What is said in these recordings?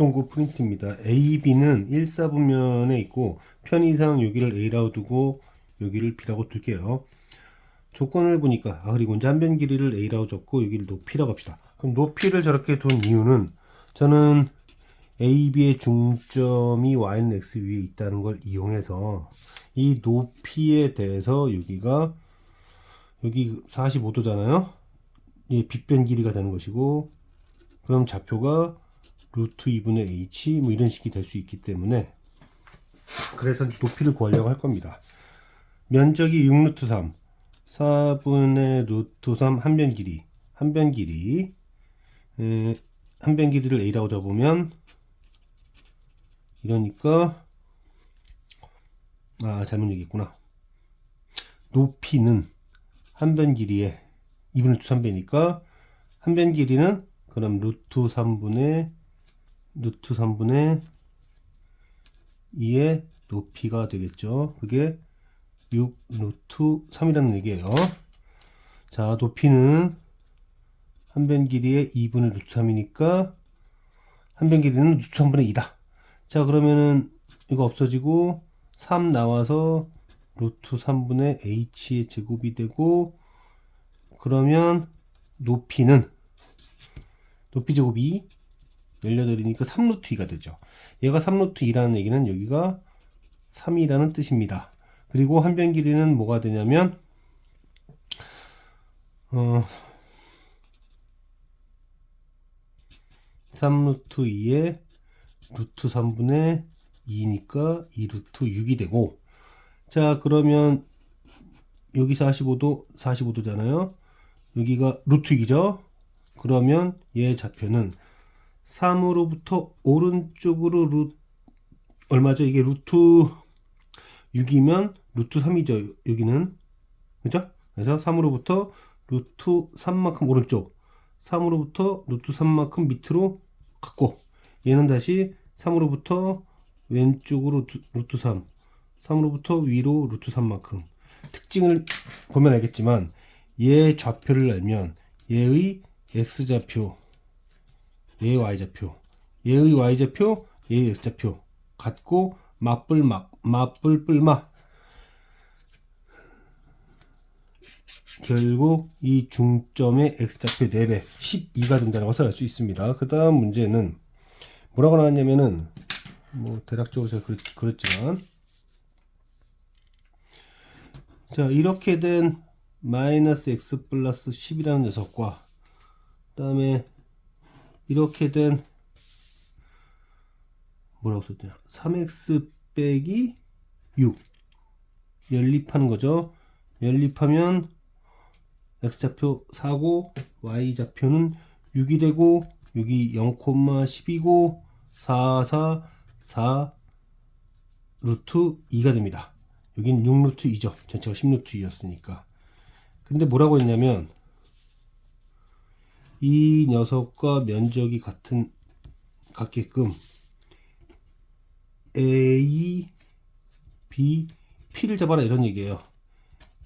작동구 프린트입니다. A, B는 1, 4분면에 있고 편의상 여기를 A라고 두고 여기를 B라고 둘게요. 조건을 보니까 아 그리고 이제 한변 길이를 A라고 적고 여기를 높이라고 합시다. 그럼 높이를 저렇게 둔 이유는 저는 A, B의 중점이 Y는 X 위에 있다는 걸 이용해서 이 높이에 대해서 여기가 여기 45도잖아요. 이 빗변 길이가 되는 것이고 그럼 좌표가 루트 2분의 h 뭐 이런 식이 될 수 있기 때문에 그래서 높이를 구하려고 할 겁니다. 면적이 6루트 3 4분의 루트 3 한 변 길이 한 변 길이 에, 한변 길이를 a라고 잡으면 이러니까 아 잘못 얘기했구나. 높이는 한 변 길이의 2분의 루트 3배니까 한 변 길이는 그럼 루트 3분의 루트 3분의 2의 높이가 되겠죠. 그게 6 루트 3이라는 얘기예요. 자, 높이는 한 변 길이의 2분의 루트 3이니까 한 변 길이는 루트 3분의 2다. 자, 그러면은 이거 없어지고 3 나와서 루트 3분의 h의 제곱이 되고 그러면 높이는 높이 제곱 이 18이니까 3루트 2가 되죠. 얘가 3루트 2라는 얘기는 여기가 3이라는 뜻입니다. 그리고 한 변 길이는 뭐가 되냐면 어 3루트 2에 루트 3분의 2니까 2루트 6이 되고 자 그러면 여기 45도 45도잖아요. 여기가 루트 6이죠. 그러면 얘 좌표는 3으로부터 오른쪽으로 루 얼마죠? 이게 루트 6이면 루트 3이죠. 여기는 그죠? 그래서 3으로부터 루트 3만큼 오른쪽 3으로부터 루트 3만큼 밑으로 갔고 얘는 다시 3으로부터 왼쪽으로 두- 루트 3 3으로부터 위로 루트 3만큼 특징을 보면 알겠지만 얘 좌표를 알면 얘의 x좌표 얘의 y좌표 얘의 y좌표 얘의 x좌표 같고 맞불 맞 맞불 뿔마 결국 이 중점의 x좌표 4배 12가 된다는 것을 알 수 있습니다. 그 다음 문제는 뭐라고 나왔냐면은 뭐 대략적으로 제가 그랬, 그랬지만 자 이렇게 된 마이너스 x 플러스 10이라는 녀석과 그 다음에 이렇게 된 뭐라고 썼냐 3x 빼기 6 연립하는 거죠 연립하면 x좌표 4고 y좌표는 6이 되고 여기 0,10이고 4, 4, 4 루트 2가 됩니다. 여긴 6루트 2죠. 전체가 10루트 2였으니까. 근데 뭐라고 했냐면 이 녀석과 면적이 같은 같게끔 A, B, P를 잡아라 이런 얘기예요.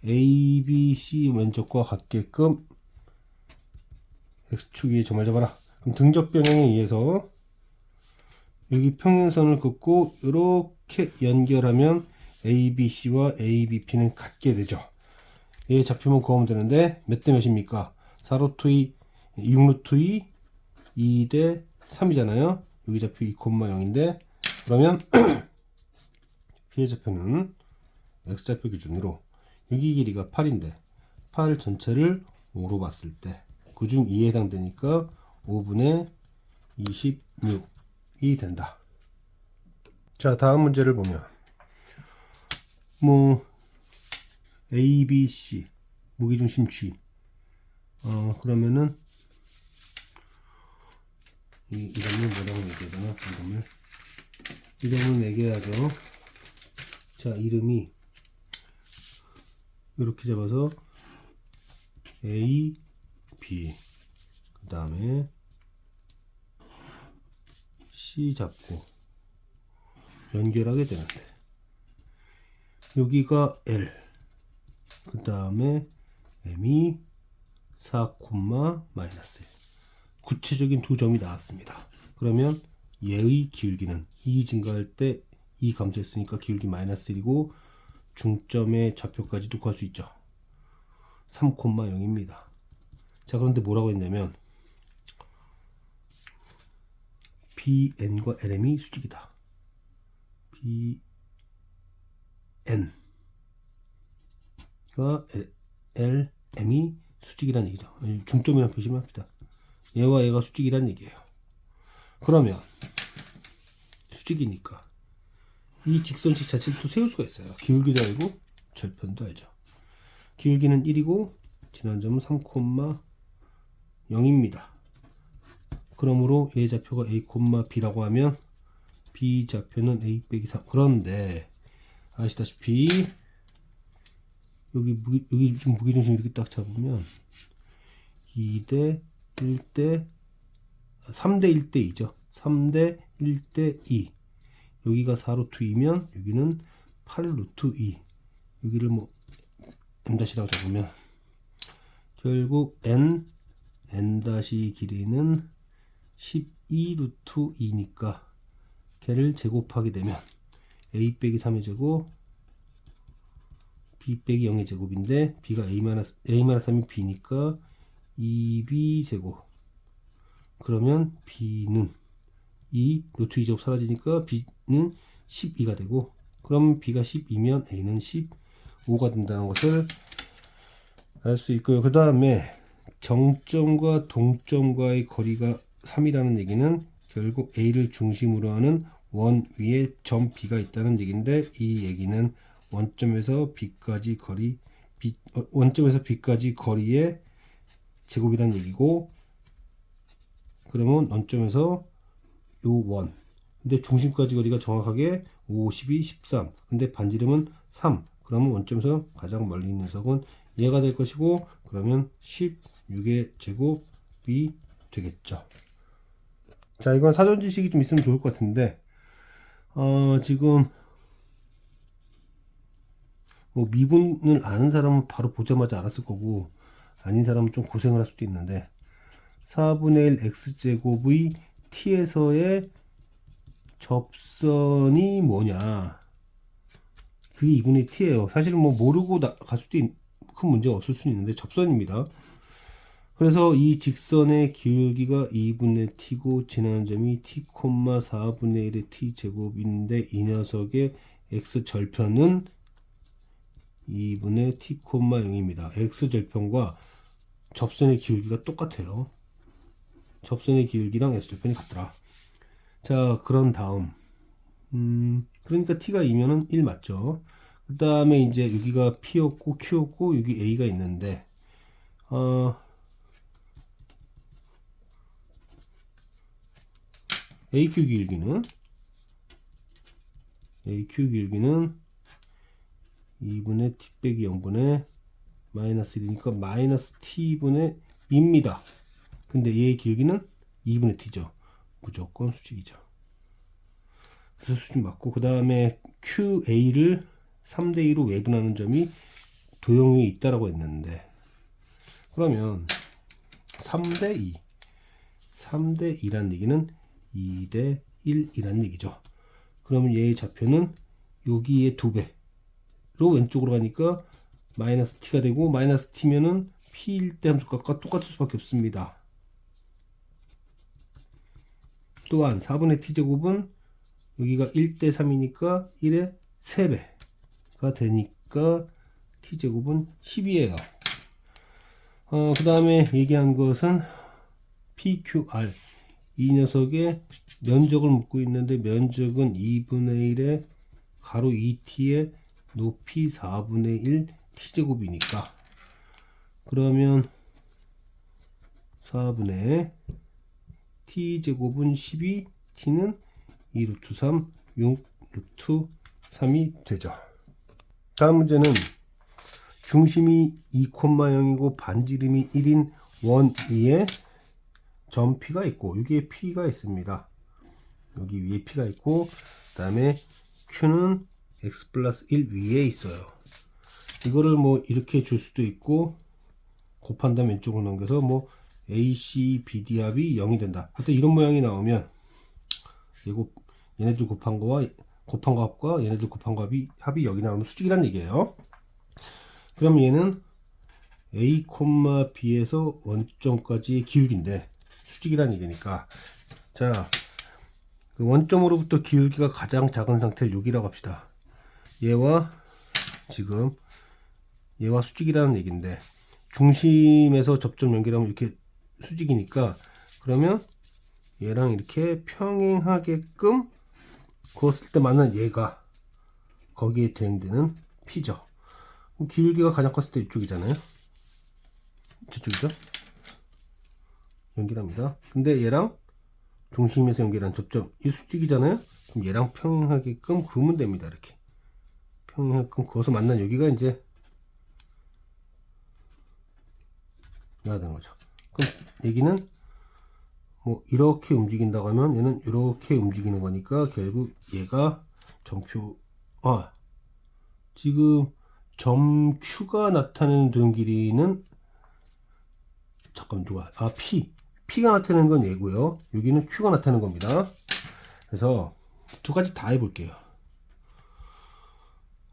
A, B, C 면적과 같게끔 X축 위에 점을 잡아라. 그럼 등적 병행에 의해서 여기 평행선을 긋고 이렇게 연결하면 ABC와 ABP는 같게 되죠. 얘 좌표만 구하면 되는데 몇 대 몇입니까? 4루트 2, 6루트 2, 2대 3이잖아요. 여기 좌표 2,0인데 그러면 피해 좌표는 X좌표 기준으로 여기 길이가 8인데 8 전체를 5로 봤을 때 그중 2에 해당되니까 5분의 26이 된다. 자, 다음 문제를 보면 뭐 A, B, C 무게중심 G 어 그러면은 이 이름을 뭐라고 되나? 이름을? 이름을 매겨야죠. 자, 이름이 이렇게 잡아서 A, B 그 다음에 C 잡고 연결하게 되는데 여기가 L 그 다음에 M이 4, 마이너스 1 구체적인 두 점이 나왔습니다. 그러면 얘의 기울기는 이 증가할 때이 감소했으니까 기울기 마이너스 1이고 중점의 좌표까지도 구할 수 있죠. 3,0입니다. 자 그런데 뭐라고 했냐면 BN과 LM이 수직이다. BN과 LM이 수직이라는 얘기죠. 중점이라는 표시만 합시다. 얘와 얘가 수직이라는 얘기예요. 그러면 수직이니까 이 직선식 자체를 또 세울 수가 있어요. 기울기도 알고 절편도 알죠. 기울기는 1이고 지난 점은 3,0입니다. 그러므로 A 좌표가 A, B라고 하면 B 좌표는 A 빼기 3. 그런데 아시다시피 여기 무기, 여기 좀 무게중심 이렇게 딱 잡으면 2대 1대 3대 1대 2죠. 3대 1대 2. 여기가 4루트 2면 여기는 8루트 2. 여기를 뭐 m-라고 잡으면 결국 n n 길이는 12루트 2니까 걔를 제곱하게 되면 a 빼기 3의 제곱 b 빼기 0의 제곱인데 b가 a 마이너스 a 마이너스 3이 b니까 2b 제곱 그러면 b는 2 루트 2 제곱 사라지니까 b는 12가 되고 그럼 b가 12면 a는 15가 된다는 것을 알 수 있고요. 그 다음에 정점과 동점과의 거리가 3이라는 얘기는 결국 a를 중심으로 하는 원 위에 점 b가 있다는 얘기인데 이 얘기는 원점에서 b까지 거리 어, 원점에서 b까지 거리의 제곱이라는 얘기고 그러면 원점에서 요 원. 근데 중심까지 거리가 정확하게 52, 13. 근데 반지름은 3. 그러면 원점에서 가장 멀리 있는 녀석은 얘가 될 것이고 그러면 16의 제곱이 되겠죠. 자, 이건 사전 지식이 좀 있으면 좋을 것 같은데 어, 지금 뭐 미분을 아는 사람은 바로 보자마자 알았을 거고 아닌 사람은 좀 고생을 할 수도 있는데 4분의 1 x제곱의 t에서의 접선이 뭐냐? 그게 2분의 t예요. 사실은 뭐 모르고 나, 갈 수도 있, 큰 문제가 없을 수 있는데 접선입니다. 그래서 이 직선의 기울기가 2분의 t고 지나는 점이 t, 4분의 1의 t 제곱인데 이 녀석의 x 절편은 2분의 t, 0입니다. x 절편과 접선의 기울기가 똑같아요. 접선의 기울기랑 x 절편이 같더라. 자, 그런 다음 음, 그러니까 t가 2면은 1 맞죠? 그 다음에 이제 여기가 p였고 q였고 여기 a가 있는데 어, AQ 길기는 AQ 길기는 2분의 t 빼기 0분의 마이너스 1이니까 마이너스 t분의 2입니다. 근데 얘의 길기는 2분의 t죠. 무조건 수직이죠. 그래서 수직 맞고 그 다음에 QA를 3대2로 외분하는 점이 도형에 있다라고 했는데 그러면 3대2 3대2라는 얘기는 2대 1이라는 얘기죠. 그러면 얘의 좌표는 여기에 두 배로 왼쪽으로 가니까 마이너스 t가 되고 마이너스 t면은 p 1대 함수값과 똑같을 수밖에 없습니다. 또한 4분의 t제곱은 여기가 1대 3이니까 1의 3배가 되니까 t제곱은 10이에요. 어, 그 다음에 얘기한 것은 PQR 이 녀석의 면적을 묻고 있는데 면적은 2분의 1의 가로 2t의 높이 4분의 1 t제곱이니까 그러면 4분의 t제곱은 12 t는 2 루트 3 6 루트 3이 되죠 다음 문제는 중심이 2,0이고 반지름이 1인 원 위에 점 P가 있고 여기에 P가 있습니다. 여기 위에 P가 있고 그 다음에 Q는 X 플러스 1 위에 있어요. 이거를 뭐 이렇게 줄 수도 있고 곱한 다음 왼쪽으로 넘겨서 뭐 AC, BD 합이 0이 된다. 하여튼 이런 모양이 나오면 얘곱 얘네들 곱한 거와 곱한 거 합과 얘네들 곱한 거 합이 합이 여기 나오는 수직이란 얘기예요. 그럼 얘는 a, b에서 원점까지의 기울기인데 수직이란 얘기니까 자, 그 원점으로부터 기울기가 가장 작은 상태를 여기라고 합시다. 얘와 지금 얘와 수직이라는 얘기인데 중심에서 접점 연결하면 이렇게 수직이니까 그러면 얘랑 이렇게 평행하게끔 그었을 때 맞는 얘가 거기에 대응되는 P죠. 기울기가 가장 컸을 때 이쪽이잖아요. 저쪽이죠. 연결합니다. 근데 얘랑 중심에서 연결한 접점 이 수직이잖아요. 그럼 얘랑 평행하게끔 그으면 됩니다. 이렇게 평행하게끔 그어서 만난 여기가 이제 나야 되는 거죠. 그럼 얘기는 뭐 이렇게 움직인다고 하면 얘는 이렇게 움직이는 거니까 결국 얘가 점표 아 지금 점 Q가 나타내는 도형 길이는 잠깐 누가 아 P. P가 나타내는 건 얘고요. 여기는 Q가 나타내는 겁니다. 그래서 두 가지 다 해볼게요.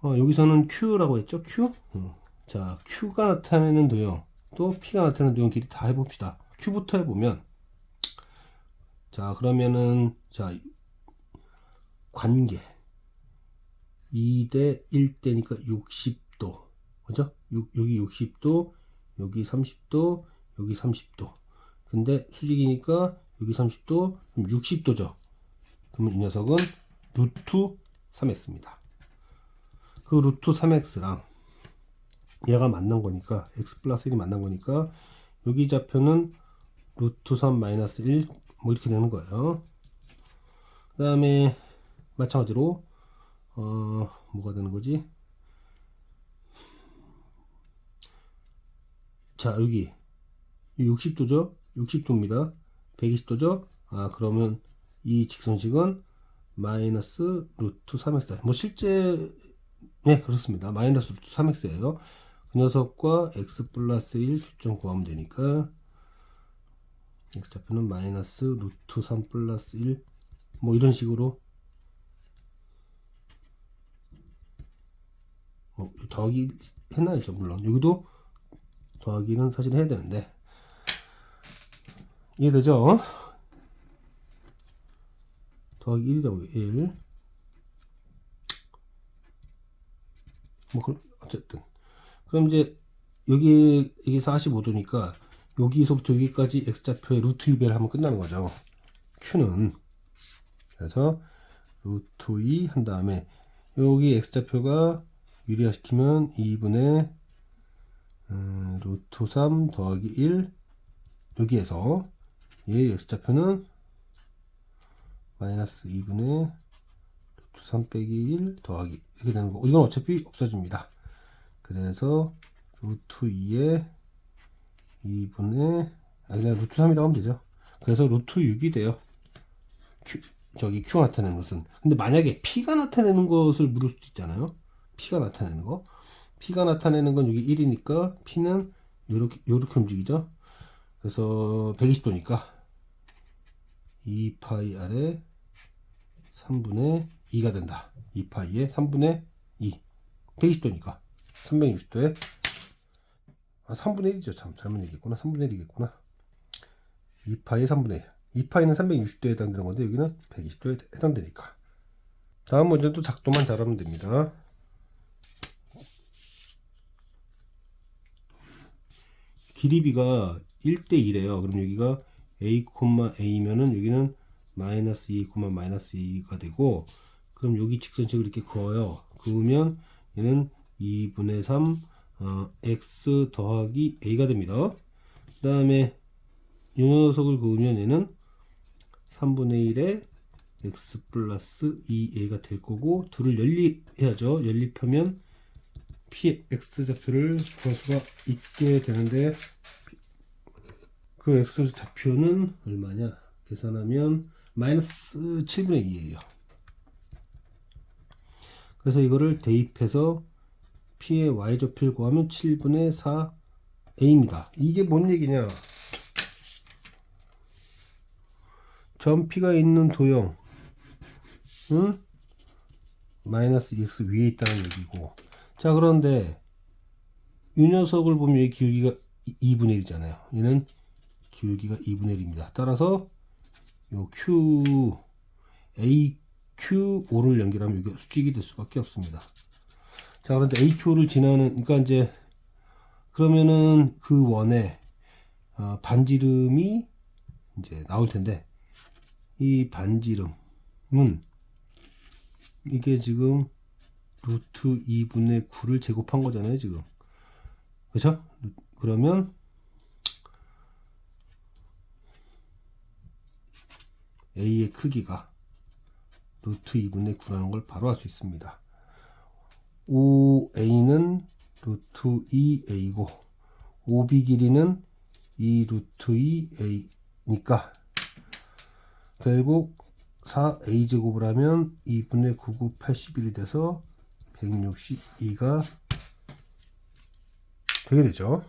어, 여기서는 Q라고 했죠? Q? 음. 자 Q가 나타내는 도형 또 P가 나타내는 도형 길이 다 해봅시다. Q부터 해보면 자 그러면은 자 관계. 2대 1대니까 60도. 그죠? 6, 여기 60도 여기 30도 여기 30도. 근데 수직이니까 여기 30도 그럼 60도죠. 그러면 이 녀석은 루트 3x입니다. 그 루트 3x랑 얘가 만난 거니까 x 플러스 1이 만난 거니까 여기 좌표는 루트 3 마이너스 1 뭐 이렇게 되는 거예요. 그 다음에 마찬가지로 어 뭐가 되는 거지? 자 여기 60도죠? 60도입니다. 120도죠? 아 그러면 이 직선식은 마이너스 루트 3x 뭐 실제 네 그렇습니다. 마이너스 루트 3x예요. 그 녀석과 x 플러스 1 표점 구하면 되니까 x좌표는 마이너스 루트 3 플러스 1 뭐 이런 식으로 뭐 더하기 해놔야죠 물론 여기도 더하기는 사실 해야 되는데 이해되죠? 더하기 1이라고 1 뭐, 그, 어쨌든. 그럼 이제, 여기, 이게 45도니까, 여기서부터 여기까지 x좌표의 루트 2배를 하면 끝나는 거죠. q는 그래서 루트 2 한 다음에 여기 x좌표가 유리화시키면 2분의 음, 루트 3 더하기 1 여기에서 얘 x좌표는 마이너스 2분의 루트 3 빼기 1 더하기 이렇게 되는 거 이건 어차피 없어집니다. 그래서 루트 2에 2분의 아 그냥 루트 3이라고 하면 되죠. 그래서 루트 6이 돼요. Q, 저기 Q가 나타내는 것은. 근데 만약에 P가 나타내는 것을 물을 수도 있잖아요. P가 나타내는 거. P가 나타내는 건 여기 1이니까 P는 요렇게, 요렇게 움직이죠. 그래서 120도니까 2파이 아래 3분의 2가 된다. 2파이에 3분의 2. 120도니까 360도에 아, 3분의 1이죠. 참, 잘못 얘기했구나. 3분의 1이겠구나. 2파의 3분의 1. 2파이는 360도에 해당되는 건데, 여기는 120도에 해당되니까. 다음 문제는 또 작도만 잘하면 됩니다. 길이비가 1대1이에요. 그럼 여기가 a, a면은 여기는 마이너스 2, 마이너스 2가 되고, 그럼 여기 직선식을 이렇게 그어요. 그으면 얘는 2분의 3, 어, x 더하기 a가 됩니다. 그 다음에 이 녀석을 그으면 얘는 3분의 1에 x 플러스 2a가 될 거고 둘을 연립해야죠. 연립하면 p x 좌표를 구할 수가 있게 되는데 그 x 좌표는 얼마냐? 계산하면 마이너스 7분의 2예요. 그래서 이거를 대입해서 P의 Y좌표를 구하면 7분의 4A입니다. 이게 뭔 얘기냐? 점 P가 있는 도형 은 마이너스 2x 위에 있다는 얘기고. 자 그런데 이 녀석을 보면 이 기울기가 2분의 1이잖아요. 얘는 기울기가 2분의 1입니다. 따라서 요 q a q 5를 연결하면 이게 수직이 될 수밖에 없습니다 자 그런데 a q를 지나는 그러니까 이제 그러면은 그 원에 어, 반지름이 이제 나올 텐데 이 반지름은 이게 지금 루트 2분의 9를 제곱한 거잖아요 지금 그죠? 그러면 A의 크기가 루트 2분의 9라는 걸 바로 알 수 있습니다 5A는 루트 2A고 5B 길이는 2 루트 2A니까 결국 4A 제곱을 하면 2분의 9, 9, 81이 돼서 162가 되게 되죠.